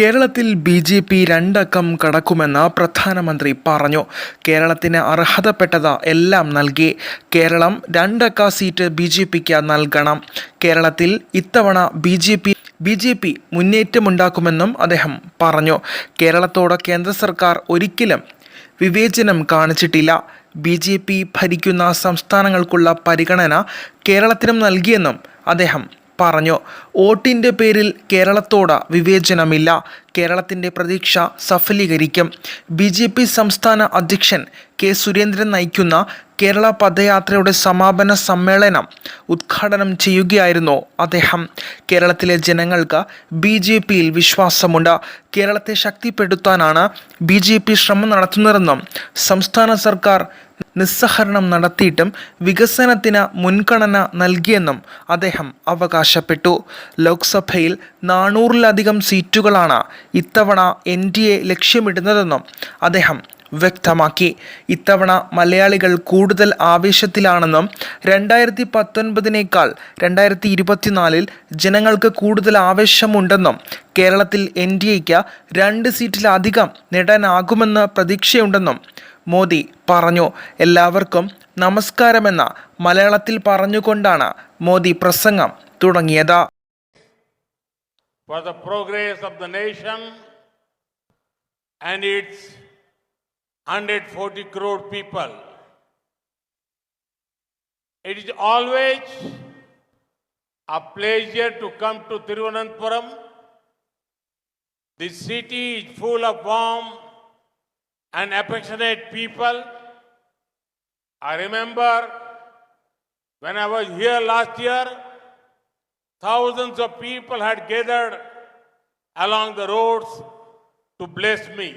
കേരളത്തിൽ B J P രണ്ടക്കം കടക്കുമെന്ന് പ്രധാനമന്ത്രി പറഞ്ഞു. കേരളത്തിന് അർഹതപ്പെട്ടത് എല്ലാം നൽകി. കേരളം രണ്ടക്ക സീറ്റ് ബി ജെ പിക്ക് നൽകണം. കേരളത്തിൽ ഇത്തവണ B J P B J P മുന്നേറ്റമുണ്ടാക്കുമെന്നും അദ്ദേഹം പറഞ്ഞു. കേരളത്തോട് കേന്ദ്ര സർക്കാർ ഒരിക്കലും വിവേചനം കാണിച്ചിട്ടില്ല. ബി ജെ പി ഭരിക്കുന്ന സംസ്ഥാനങ്ങൾക്കുള്ള പരിഗണന കേരളത്തിനും നൽകിയെന്നും അദ്ദേഹം പറഞ്ഞു. വോട്ടിന്റെ പേരിൽ കേരളത്തോട് വിവേചനമില്ല. കേരളത്തിന്റെ പ്രതീക്ഷ സഫലീകരിക്കും. ബി ജെ പി സംസ്ഥാന അധ്യക്ഷൻ കെ സുരേന്ദ്രൻ നയിക്കുന്ന കേരള പദയാത്രയുടെ സമാപന സമ്മേളനം ഉദ്ഘാടനം ചെയ്യുകയായിരുന്നു അദ്ദേഹം. കേരളത്തിലെ ജനങ്ങൾക്ക് ബി ജെ പിയിൽ വിശ്വാസമുണ്ട്. കേരളത്തെ ശക്തിപ്പെടുത്താനാണ് ബി ജെ പി ശ്രമം നടത്തുന്നതെന്നും സംസ്ഥാന സർക്കാർ നിസ്സഹരണം നടത്തിയിട്ടും വികസനത്തിന് മുൻഗണന നൽകിയെന്നും അദ്ദേഹം അവകാശപ്പെട്ടു. ലോക്സഭയിൽ നാനൂറിലധികം സീറ്റുകളാണ് ഇത്തവണ എൻ ഡി എ ലക്ഷ്യമിടുന്നതെന്നും അദ്ദേഹം വ്യക്തമാക്കി. ഇത്തവണ മലയാളികൾ കൂടുതൽ ആവേശത്തിലാണെന്നും രണ്ടായിരത്തി പത്തൊൻപതിനേക്കാൾ രണ്ടായിരത്തി ഇരുപത്തിനാലിൽ ജനങ്ങൾക്ക് കൂടുതൽ ആവേശമുണ്ടെന്നും കേരളത്തിൽ എൻ ഡി എക്ക് രണ്ട് സീറ്റിലധികം നേടാനാകുമെന്ന് പ്രതീക്ഷയുണ്ടെന്നും മോദി പറഞ്ഞു. എല്ലാവർക്കും നമസ്കാരമെന്ന മലയാളത്തിൽ പറഞ്ഞുകൊണ്ടാണ് മോദി പ്രസംഗം തുടങ്ങിയത്. For the progress of the nation and its 140 crore people. It is always a pleasure to come to Thiruvananthapuram. This city is full of warm and affectionate people. I remember when I was here last year, Thousands of people had gathered along the roads to bless me.